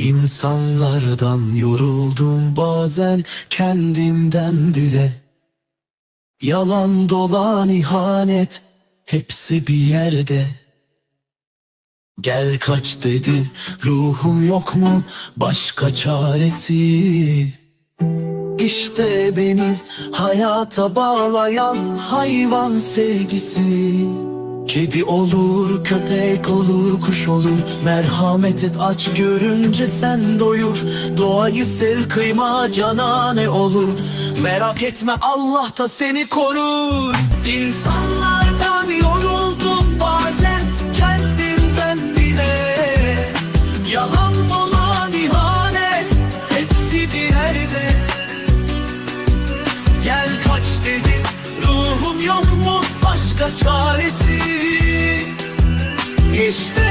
İnsanlardan yoruldum bazen kendimden bile. Yalan dolan ihanet hepsi bir yerde. Gel kaç dedi ruhum yok mu? Başka çaresi. İşte beni hayata bağlayan hayvan sevgisi Kedi olur, köpek olur, kuş olur. Merhamet et aç görünce sen doyur. Doğayı sev kıyma cana ne olur. Merak etme Allah da seni korur. İnsanlardan yoruldum bazen kendimden bile. Yalan dolan ihanet hepsi bir yerde. Gel kaç dedim ruhum yok mu başka çaresi. İşte